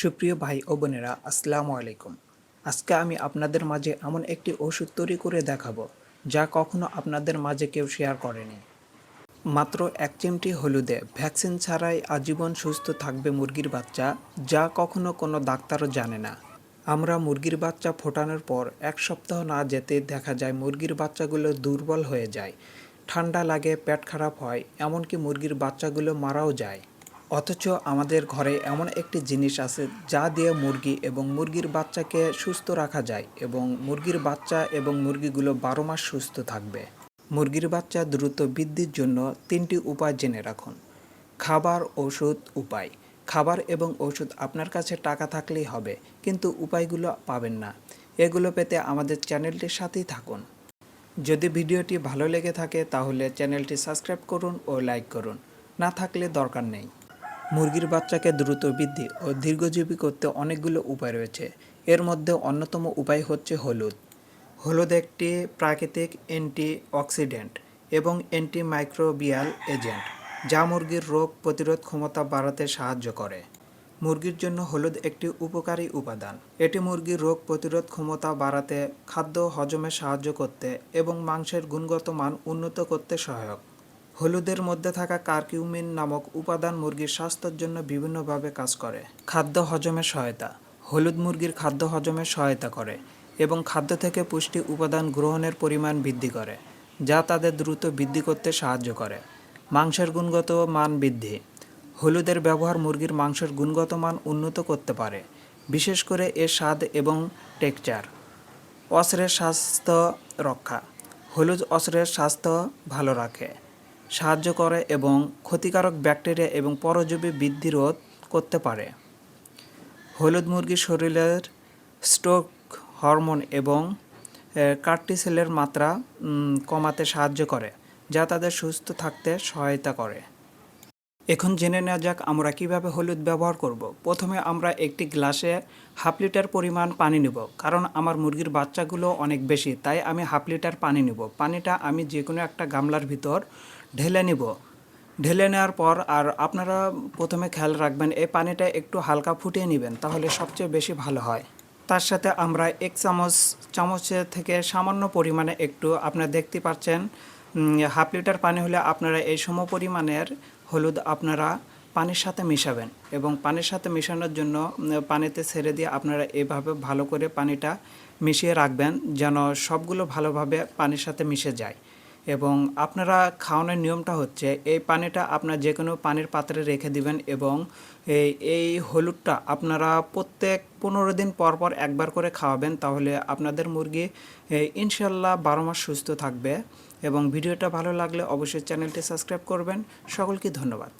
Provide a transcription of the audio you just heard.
সুপ্রিয় ভাই ও বোনেরা, আসসালামু আলাইকুম। আজকে আমি আপনাদের মাঝে এমন একটি ওষুধ তৈরি করে দেখাবো, যা কখনো আপনাদের মাঝে কেউ শেয়ার করেনি। মাত্র এক চিমটি হলুদে ভ্যাকসিন ছাড়াই আজীবন সুস্থ থাকবে মুরগির বাচ্চা, যা কখনো কোনো ডাক্তারও জানে না। আমরা মুরগির বাচ্চা ফোটানোর পর এক সপ্তাহ না যেতে দেখা যায় মুরগির বাচ্চাগুলো দুর্বল হয়ে যায়, ঠান্ডা লাগে, পেট খারাপ হয়, এমনকি মুরগির বাচ্চাগুলো মারাও যায়। অথচ আমাদের ঘরে এমন একটি জিনিস আছে যা দিয়ে মুরগি এবং মুরগির বাচ্চাকে সুস্থ রাখা যায় এবং মুরগির বাচ্চা এবং মুরগিগুলো বারো মাস সুস্থ থাকবে। মুরগির বাচ্চা দ্রুত বৃদ্ধির জন্য তিনটি উপায় জেনে রাখুন। খাবার, ওষুধ, উপায়। খাবার এবং ওষুধ আপনার কাছে টাকা থাকলেই হবে, কিন্তু উপায়গুলো পাবেন না। এগুলো পেতে আমাদের চ্যানেলটির সাথেই থাকুন। যদি ভিডিওটি ভালো লেগে থাকে, তাহলে চ্যানেলটি সাবস্ক্রাইব করুন ও লাইক করুন। না থাকলে দরকার নেই। মুরগির বাচ্চাকে দ্রুত বৃদ্ধি ও দীর্ঘজীবী করতে অনেকগুলো উপায় রয়েছে। এর মধ্যে অন্যতম উপায় হচ্ছে হলুদ। হলুদ একটি প্রাকৃতিক অ্যান্টি অক্সিডেন্ট এবং অ্যান্টি মাইক্রোবিয়াল এজেন্ট, যা মুরগির রোগ প্রতিরোধ ক্ষমতা বাড়াতে সাহায্য করে। মুরগির জন্য হলুদ একটি উপকারী উপাদান। এটি মুরগির রোগ প্রতিরোধ ক্ষমতা বাড়াতে, খাদ্য হজমে সাহায্য করতে এবং মাংসের গুণগত মান উন্নত করতে সহায়ক। হলুদের মধ্যে থাকা কার্কিউমিন নামক উপাদান মুরগির স্বাস্থ্যের জন্য বিভিন্নভাবে কাজ করে। খাদ্য হজমে সহায়তা। হলুদ মুরগির খাদ্য হজমে সহায়তা করে এবং খাদ্য থেকে পুষ্টি উপাদান গ্রহণের পরিমাণ বৃদ্ধি করে, যা তাদের দ্রুত বৃদ্ধি করতে সাহায্য করে। মাংসের গুণগত মান বৃদ্ধি। হলুদের ব্যবহার মুরগির মাংসের গুণগত মান উন্নত করতে পারে, বিশেষ করে এর স্বাদ এবং টেক্সচার। অস্ত্রের স্বাস্থ্য রক্ষা। হলুদ অস্ত্রের স্বাস্থ্য ভালো রাখে। সাহায্য করে এবং ক্ষতিকারক ব্যাকটেরিয়া এবং পরজীবী বৃদ্ধি রোধ করতে পারে। হলুদ মুরগির শরীরের স্ট্রোক হরমোন এবং কার্টিসেলের মাত্রা কমাতে সাহায্য করে, যা তাদের সুস্থ থাকতে সহায়তা করে। এখন জেনে নেওয়া যাক আমরা কীভাবে হলুদ ব্যবহার করব। প্রথমে আমরা একটি গ্লাসে হাফ লিটার পরিমাণ পানি নেব, কারণ আমার মুরগির বাচ্চাগুলো অনেক বেশি, তাই আমি হাফ লিটার পানি নেব। পানিটা আমি যে কোনো একটা গামলার ভিতর ঢেলে নেব। ঢেলে নেওয়ার পর আর আপনারা প্রথমে খেয়াল রাখবেন, এই পানিটা একটু হালকা ফুটিয়ে নেবেন, তাহলে সবচেয়ে বেশি ভালো হয়। তার সাথে আমরা এক চামচ চামচের থেকে সামান্য পরিমাণে একটু, আপনারা দেখতে পাচ্ছেন হাফ লিটার পানি হলে আপনারা এই সম পরিমাণের হলুদ আপনারা পানির সাথে মেশাবেন এবং পানির সাথে মেশানোর জন্য পানিতে ছেড়ে দিয়ে আপনারা এভাবে ভালো করে পানিটা মিশিয়ে রাখবেন যেন সবগুলো ভালোভাবে পানির সাথে মিশে যায়। এবং আপনারা খাওয়ানোর নিয়মটা হচ্ছে এই পানিটা আপনার যে কোনো পানির পাত্রে রেখে দিবেন এবং এই এই হলুদটা আপনারা প্রত্যেক পনেরো দিন পর পর একবার করে খাওয়াবেন, তাহলে আপনাদের মুরগি ইনশাল্লাহ বারো মাস সুস্থ থাকবে এবং ভিডিওটা ভালো লাগলে অবশ্যই চ্যানেলটি সাবস্ক্রাইব করবেন। সকলকে ধন্যবাদ।